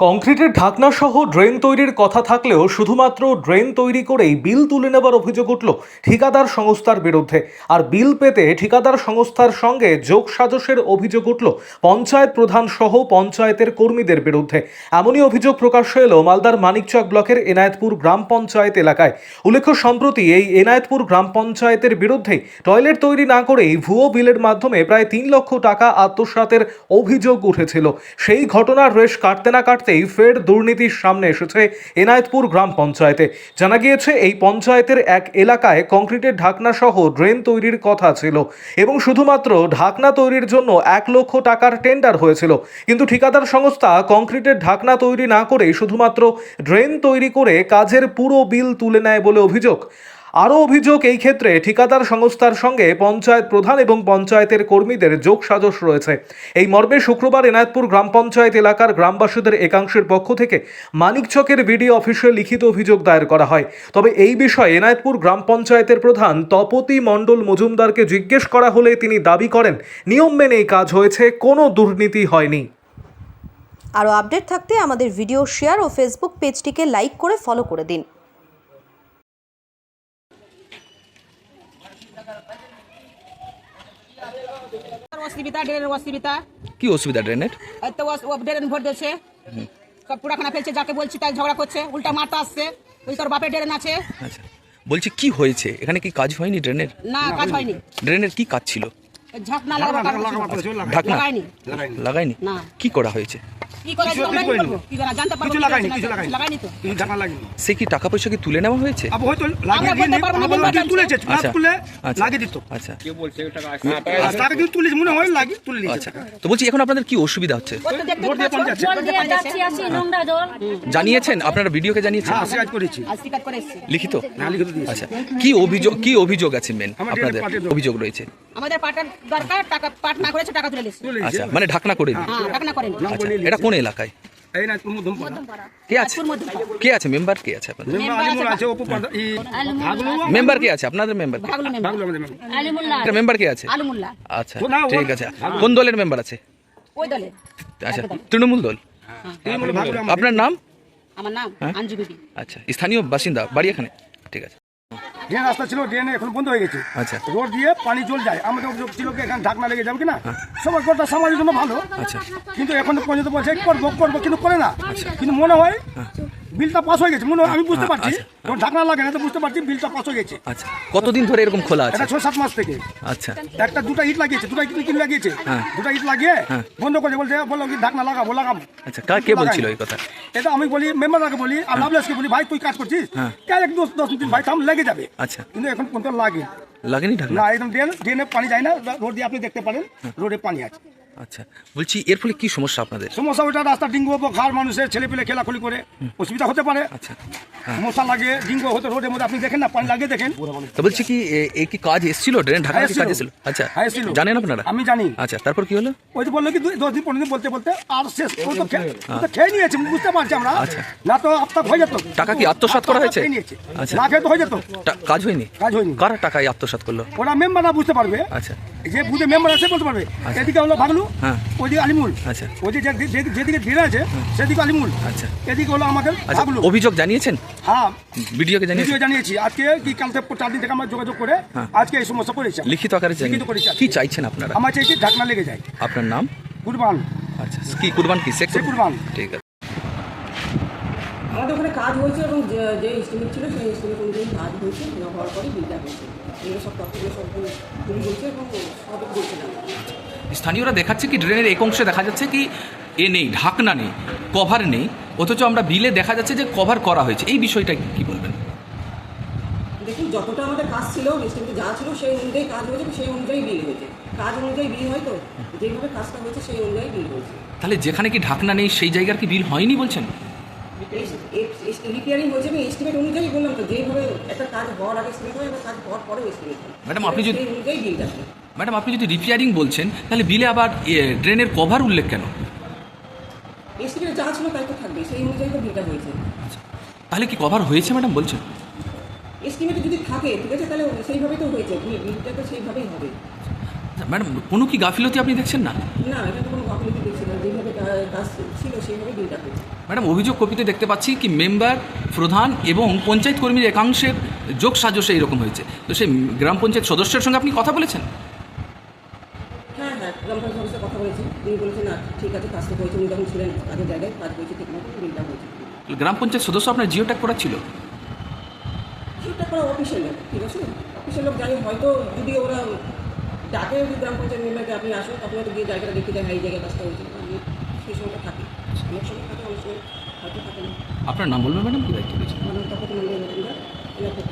কংক্রিটের ঢাকনা সহ ড্রেন তৈরির কথা থাকলেও শুধুমাত্র ড্রেন তৈরি করেই বিল তুলে নেবার অভিযোগ উঠল ঠিকাদার সংস্থার বিরুদ্ধে। আর বিল পেতে ঠিকাদার সংস্থার সঙ্গে যোগ সাজসের অভিযোগ উঠল পঞ্চায়েত প্রধান সহ পঞ্চায়েতের কর্মীদের বিরুদ্ধে। এমনই অভিযোগ প্রকাশ্য এলো মালদার মানিকচক ব্লকের এনায়েতপুর গ্রাম পঞ্চায়েত এলাকায়। উল্লেখ্য, সম্প্রতি এই এনায়েতপুর গ্রাম পঞ্চায়েতের বিরুদ্ধে টয়লেট তৈরি না করেই ভুয়ো বিলের মাধ্যমে প্রায় তিন লক্ষ টাকা আত্মসাতের অভিযোগ উঠেছিল। সেই ঘটনার রেশ কাটতে না কাটতেই ফের দুর্নীতির সামনে এসেছে এনায়েতপুর গ্রাম পঞ্চায়েতে। জানা গিয়েছে, এই পঞ্চায়েতের এক এলাকায় কংক্রিটের ঢাকনা সহ ড্রেন তৈরির কথা ছিল এবং শুধুমাত্র ঢাকনা তৈরির জন্য এক লক্ষ টাকার টেন্ডার হয়েছিল। কিন্তু ঠিকাদার সংস্থা কংক্রিটের ঢাকনা তৈরি না করেই শুধুমাত্র ড্রেন তৈরি করে কাজের পুরো বিল তুলে নেয় বলে অভিযোগ। আরও অভিযোগ, এই ক্ষেত্রে ঠিকাদার সংস্থার সঙ্গে পঞ্চায়েত প্রধান এবং পঞ্চায়েতের কর্মীদের যোগ সাজস রয়েছে। এই মর্মে শুক্রবার এনায়তপুর গ্রাম পঞ্চায়েত এলাকার গ্রামবাসীদের একাংশের পক্ষ থেকে মানিকচকের বিডিও অফিসে লিখিত অভিযোগ দায়ের করা হয়। তবে এই বিষয়ে এনায়তপুর গ্রাম পঞ্চায়েতের প্রধান তপতি মণ্ডল মজুমদারকে জিজ্ঞেস করা হলে তিনি দাবি করেন, নিয়ম মেনেই কাজ হয়েছে, কোনো দুর্নীতি হয়নি। আরও আপডেট থাকতে আমাদের ভিডিও শেয়ার ও ফেসবুক পেজটিকে লাইক করে ফলো করে দিন। অসুবিধা ড্রেনের অসুবিধা। কি অসুবিধা ড্রেনের? তো ড্রেন ভোট দিচ্ছে সব পুরাখানা ফেলছে যাকে বলছি তাই ঝগড়া করছে। উল্টা মারতে আসছে। ওই তোর বাপের ড্রেন আছে। আচ্ছা। বলছি কি হয়েছে? এখানে কি কাজ হয়নি ড্রেনের? না কাজ হয়নি। ড্রেনের কি কাজ ছিল? ঝাঁকনা। কি করা হয়েছে? সে কি টাকা পয়সা কি তুলে নেওয়া হয়েছে? না আচ্ছা। আচ্ছা। আচ্ছা। হয় তো বলছি এখন আপনাদের কি অসুবিধা হচ্ছে? দিয়ে পঞ্চায়েত। জানিয়েছেন? আপনারা ভিডিওকে জানিয়েছেন? হ্যাঁ লিখিত? হ্যাঁ আচ্ছা। কি অভিযোগ কি অভিযোগ আছে মেন আপনাদের? অভিযোগ রয়েছে। আমাদের দরকার টাকা পাট না করেছে টাকা তুলে নিয়েছে। আচ্ছা মানে ঢাকনা করে হ্যাঁ টাকা না করেনি আচ্ছা এটা কোন এলাকায়? কে আছে? কে আছে? মেম্বার কে আছে আপনাদের? মেম্বার আছে অপু প্রধান এই ভাগলু মেম্বার কে আছে? আপনাদের মেম্বার ভাগলো মেম্বার। কে আছে? আচ্ছা ঠিক আছে। কোন দলের মেম্বার আছে? আচ্ছা তৃণমূল দল? আমাদের। আপনার নাম? আমার নাম হ্যাঁ? আঞ্জু বিবি আচ্ছা স্থানীয় বাসিন্দা বাড়ি এখানে? ঠিক আছে। ড্রেন রাস্তা ছিল ড্রেন এখন বন্ধ হয়ে গেছে। আচ্ছা। রোড দিয়ে পানি জল যায়। আমাদের অভিযোগ ছিল কি এখানে ঢাকনা লেগে যাবে কিনা সবার কথা সমাজের জন্য ভালো। আচ্ছা। কিন্তু এখন পর্যন্ত বলছে করব করব কিন্তু করে না। কিন্তু মনে হয়। বিলটা পাস হয়ে গেছে। মনে হয় আমি বুঝতে হ্যাঁ, পারছি। আচ্ছা। যখন ঢাকনা লাগে না তো বুঝতে পারছি বিলটা পাস হয়ে গেছে। আচ্ছা। কতদিন ধরে এরকম খোলা আছে? ছয় সাত মাস থেকে। আচ্ছা। একটা দুটো ইট লাগিয়েছে দুটো ইট কিনে লাগিয়েছে। হ্যাঁ। দুটো ইট লাগিয়ে হ্যাঁ। বন্ধ করে বলছে বলল কি ঢাকনা লাগাবো লাগাবো আচ্ছা কার কে বলছিল এই কথা? এটা আমি বলি মেম্বারকে বলি আর লাভলেসকে বলি ভাই তুই কাজ করছিস? হ্যাঁ। কেন এক দশ দশ দিন ভাই থাম লেগে যাবে। আচ্ছা। কিন্তু এখন কোনটা লাগে। লাগেনি ঢাকনা? না একদম ড্রেন ড্রেনে পানি যায় না। রোড দিয়ে আপনি দেখতে পারেন রোডে পানি আছে। আচ্ছা বলছি এর ফলে কি সমস্যা আপনাদের? সমস্যা ওইটা রাস্তা ডিঙ্গু খার মানুষের ছেলে পেলে খেলাখুলি করে অসুবিধা হতে পারে। আচ্ছা মশা লাগে ডিঙ্গু হতে রোডের মধ্যে আপনি দেখেন না পানি লাগিয়ে দেখেন। তো বলছি কি এ- এ কি কাজ এসেছিল? ড্রেন ঢাকা হ্যাঁ, কাজ এসেছিল। আচ্ছা হ্যাঁ, জানেন আপনারা? আমি জানি। আচ্ছা তারপর কি হলো? ওই যে বলল কি দশ দিন পনেরো দিন বলতে বলতে আর শেষ ও তো খেয়ে নিয়েছে বুঝতে পারছি আমরা। আচ্ছা। না তো আপনার হয়ে যেত। টাকা কি আত্মসাৎ করা হয়েছে? আচ্ছা। না খেয়ে তো হয়ে যেত। কাজ হয়নি? কাজ হয়নি। কারা টাকায় আত্মসাৎ করল? ওরা মেম্বাররা বুঝতে পারবে। আচ্ছা। যে বুঝে মেম্বার আছে বলতে পারবে। এদিকে হলো ভাগলু হ্যাঁ। ওইদিকে আলিমুল। আচ্ছা। ওই যে যে- যে- যেদিকে ধীরে আছে সেদিকে আলিমুল। আচ্ছা। এদিকে হলো আমাদের আচ্ছা অভিযোগ জানিয়েছেন? হ্যাঁ। ভিডিওকে জানিয়েছেন? ভিডিও জানিয়েছি। আজকে কি কাল থেকে চার দিন থেকে আমরা যোগাযোগ করে আজকে এই সমস্যা করেছি। লিখিত আকারে লিখিত করেছি কি চাইছেন আপনারা? আমার চাইছি ঢাকনা লেগে যায়। আপনার নাম? কুরবান। আচ্ছা কি কুরবান কি? শেখ কুরবান। ঠিক আছে। আমাদের ওখানে কাজ হয়েছে এবং যে এস্টিমেট ছিল সেই এস্টিমেট অনুযায়ী কাজ হয়েছে। হওয়ার পরে বিলটা হয়েছে। এগুলো সব তথ্যগুলো সব তুলি বলছে এবং সব বলছে না স্থানীয়রা দেখাচ্ছে কি ড্রেনের এক অংশে দেখা যাচ্ছে কি এ নেই ঢাকনা নেই কভার নেই অথচ আমরা বিলে দেখা যাচ্ছে যে কভার করা হয়েছে। এই বিষয়টা কি বলবেন? দেখুন যতটা আমাদের কাজ ছিল এস্টিমেটে যা ছিল সেই অনুযায়ী কাজ হয়েছে সেই অনুযায়ী বিল হয়েছে। কাজ অনুযায়ী বিল হয় তো? যেভাবে কাজটা হয়েছে সেই অনুযায়ী বিল হয়েছে। তাহলে যেখানে কি ঢাকনা নেই সেই জায়গার কি বিল হয়নি বলছেন? রিপেয়ারিং হয়েছে আমি এস্টিমেট অনুযায়ী বললাম তো যেভাবে একটা কাজ হওয়ার আগে এস্টিমেট হয় এবং কাজ হওয়ার পরেও এস্টিমেট হয়। ম্যাডাম, আপনি যদি- অনুযায়ী হয় ম্যাডাম আপনি যদি রিপেয়ারিং বলছেন তাহলে বিলে আবার ড্রেনের কভার উল্লেখ কেন? এস্টিমেটে যা ছিল তাই তো থাকবে সেই অনুযায়ী তো বিলটা হয়েছে। তাহলে কি কভার হয়েছে ম্যাডাম বলছেন? এস্টিমেটে যদি থাকে ঠিক আছে তাহলে সেইভাবেই তো হয়েছে বিলটা তো সেইভাবেই হবে। ম্যাডাম কোনো কি গাফিলতি আপনি দেখছেন না? না এটা তো কোনো গাফিলতি দেখছি না যেভাবে কাজ ছিল সেইভাবে বিলটা হয়েছে। ম্যাডাম অভিযোগ কপিতে দেখতে পাচ্ছি কি মেম্বার প্রধান এবং পঞ্চায়েত কর্মীর একাংশের যোগ সাজসে এরকম হয়েছে। তো সেই গ্রাম পঞ্চায়েত সদস্যের সঙ্গে আপনি কথা বলেছেন হ্যাঁ হ্যাঁ গ্রাম পঞ্চায়েত অফিসে কথা বলেছি তিনি বলেছেন না ঠিক আছে কাজটা করেছে। উনি যখন ছিলেন কাজের জায়গায় কাজ করেছে ঠিক মতো বিলটা হয়েছে। গ্রাম পঞ্চায়েত সদস্য আপনার জিও ট্যাগ করা ছিল সেটা করা অফিসের লোক ঠিক আছে? অফিসের লোক জানি হয়তো যদি ওরা ডাকে যদি গ্রাম পঞ্চায়েত মেম্বারকে আপনি আসুন আপনি হয়তো গিয়ে জায়গাটা দেখতে যান হ্যাঁ এই জায়গায় কাজটা হয়েছে। আমি সেই সময়টা থাকি। অনেক সময় থাকে অনেক সময় হয়তো থাকে না। আপনার নাম বলবেন ম্যাডাম কি দায়িত্ব রয়েছে? আমার তখন মন্দির এলাকা